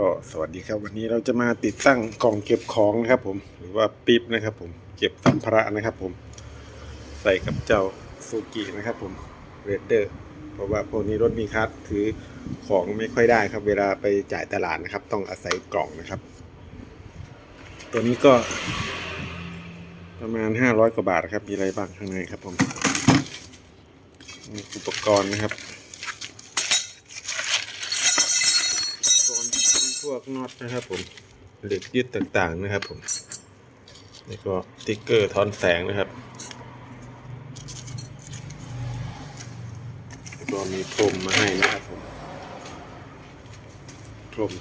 ก็สวัสดีครับ วันนี้เราจะมาติดตั้งกล่องเก็บของนะครับผมหรือว่าปิ๊บนะครับผมเก็บสัมภาระนะครับผมใส่กับเจ้าซูกินะครับผมเรดเดอร์เพราะว่าพวกนี้รถมีคัสถือของไม่ค่อยได้ครับ เวลาไปจ่ายตลาดนะครับ ต้องอาศัยกล่องนะครับ ตัวนี้ก็ ประมาณ 500 กว่าบาทครับมีอะไรบ้างข้างในครับผมมีอุปกรณ์นะครับ ก่อนเป็น พวกน็อตนะครับผมเหล็กยึดต่างๆนะครับผมแล้วก็ติ๊กเกอร์ทอนแสงนะครับแล้วก็มีพรมมาให้นะครับผมพรม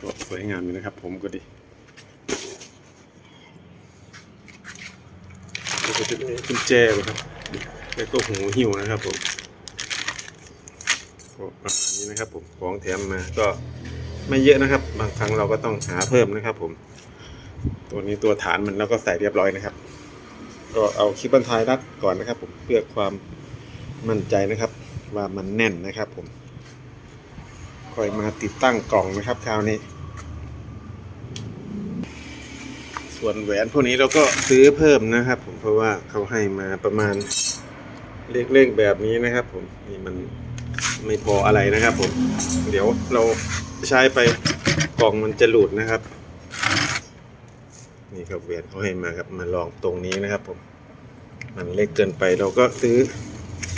ก็สวยงามอยู่นะครับ ผมก็ดีก็จะมีกุญแจนะครับแล้วก็หูหิ้วนะครับผม นี้นะครับผมของแถมมาก็ไม่เยอะนะครับ บางครั้งเราก็ต้องหาเพิ่มนะครับ ผม ตัวนี้ตัวฐานมันเราก็ใส่เรียบร้อยนะครับ ก็เอาคลิปบรรทายรัดก่อนนะครับ ผมเพื่อความมั่นใจนะครับ ว่ามันแน่นนะครับ ผมค่อยมาติดตั้งกล่องนะครับคราวนี้ ส่วนแหวนพวกนี้เราก็ซื้อเพิ่มนะครับ ผมเพราะว่าเขาให้มาประมาณเล็กๆแบบนี้นะครับ ผมนี่มัน ไม่พออะไรนะครับผม เดี๋ยวเราใช้ไปกล่องมันจะหลุดนะครับ นี่ครับเวียนเขาให้มาครับมาลองตรงนี้นะครับ ผม มันเล็กเกินไปเราก็ซื้อ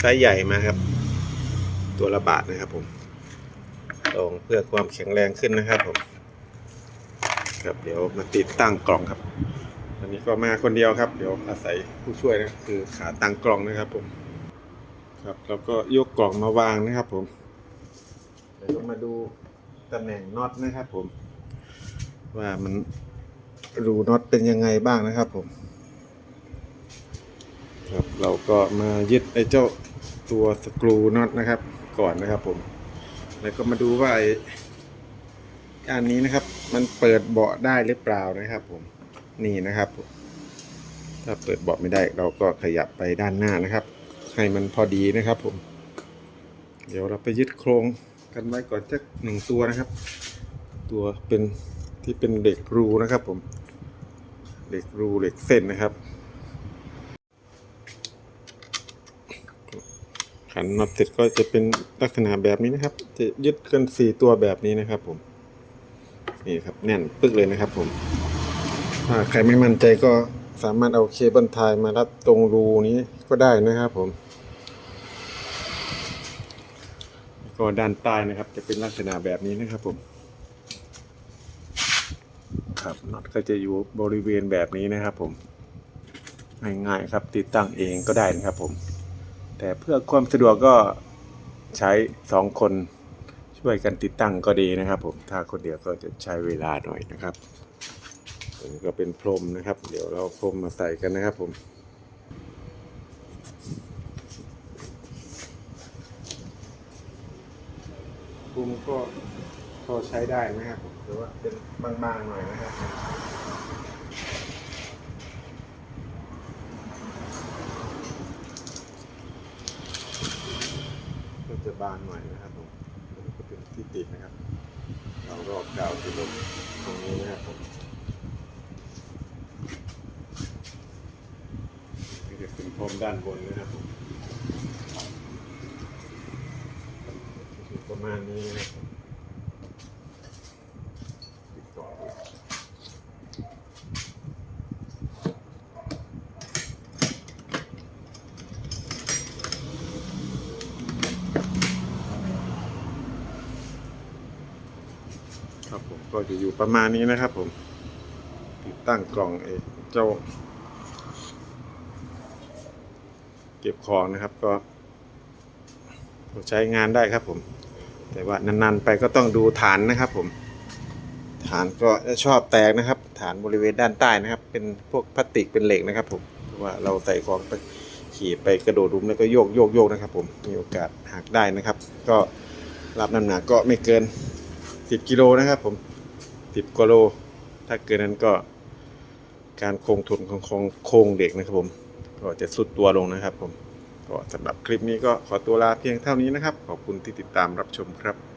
ไซส์ใหญ่มาครับ ตัวละบาทนะครับ ผมลองเพื่อความแข็งแรงขึ้นนะครับ ผม ครับเดี๋ยวมาติดตั้งกล่องครับอันนี้ก็มาคนเดียวครับ เดี๋ยวอาศัยผู้ช่วยนะคือขาตั้งกล่องนะครับ ผม ครับแล้วก็ยกกล่องมาวางนะครับผมเดี๋ยวมาดูตำแหน่งน็อตนะครับผม ว่ามันรูน็อตเป็นยังไงบ้างนะครับผม ครับเราก็มายึดไอ้เจ้าตัวสกรูน็อตนะครับ ก่อนนะครับผม แล้วก็มาดูว่าไอ้อันนี้นะครับ มันเปิดเบาะได้หรือเปล่านะครับ ผมนี่นะครับ ถ้าเปิดเบาะไม่ได้เราก็ขยับไปด้านหน้านะครับ ให้มันพอดีนะครับ ผม เดี๋ยวเราไปยึดโครงกันไว้ก่อนสักหนึ่งตัวนะครับ ตัวเป็นที่เป็นเหล็กรูนะครับ ผมเหล็กรูเหล็กเส้นนะครับ ขันน็อตเสร็จก็จะเป็นลักษณะแบบนี้นะครับ จะยึดกันสี่ตัวแบบนี้นะครับ ผมนี่ครับแน่นปึ๊กเลยนะครับ ผมถ้าใครไม่มั่นใจก็สามารถเอาเคเบิลไทยมารัดตรงรูนี้ก็ได้นะครับ ผม ก็ด้านใต้นะครับ จะเป็นลักษณะแบบนี้นะครับผม ครับน็อตก็จะอยู่บริเวณแบบนี้นะครับผมง่ายๆครับติดตั้งเองก็ได้นะครับผม แต่เพื่อความสะดวกก็ใช้สองคนช่วยกันติดตั้งก็ดีนะครับ ผมถ้าคนเดียวก็จะใช้เวลาหน่อยนะครับตัวนี้ก็เป็นพรมนะครับ เดี๋ยวเราพรมมาใส่กันนะครับผม คุมก็พอใช้ได้นะครับผมแต่ว่าเป็นบางๆหน่อยนะครับก็จะบางหน่อยนะครับผมอันนี้ก็เป็นที่ติดนะครับ เรารอบดาวที่ลงตรงนี้นะครับผมนี่จะเป็นพรมด้านบนนะครับผมอยู่ประ มาณนี้นะครับผมติดต่อครับผมก็จะอยู่ประมาณนี้นะครับ ผม ติดตั้งกล่องเอเจ้า เก็บของนะครับก็ใช้งานได้ครับผม แต่ว่านานๆไปก็ต้องดูฐานนะครับผม ฐานก็จะชอบแตกนะครับ ฐานบริเวณด้านใต้นะครับ เป็นพวกพลาสติกเป็นเหล็กนะครับผมเพราะว่าเราใส่ของไปขี่ไปกระโดดรุมแล้วก็โยกโยกโยกนะครับ ผมมีโอกาสหักได้นะครับ ก็รับน้ำหนักก็ไม่เกิน 10กิโลนะครับ ผม 10กิโลถ้าเกินนั้นก็การคงทุนของของโครงเด็กนะครับผม ก็จะสุดตัวลงนะครับผม ก็สำหรับคลิปนี้ก็ขอตัวลาเพียงเท่านี้นะครับ ขอบคุณที่ติดตามรับชมครับ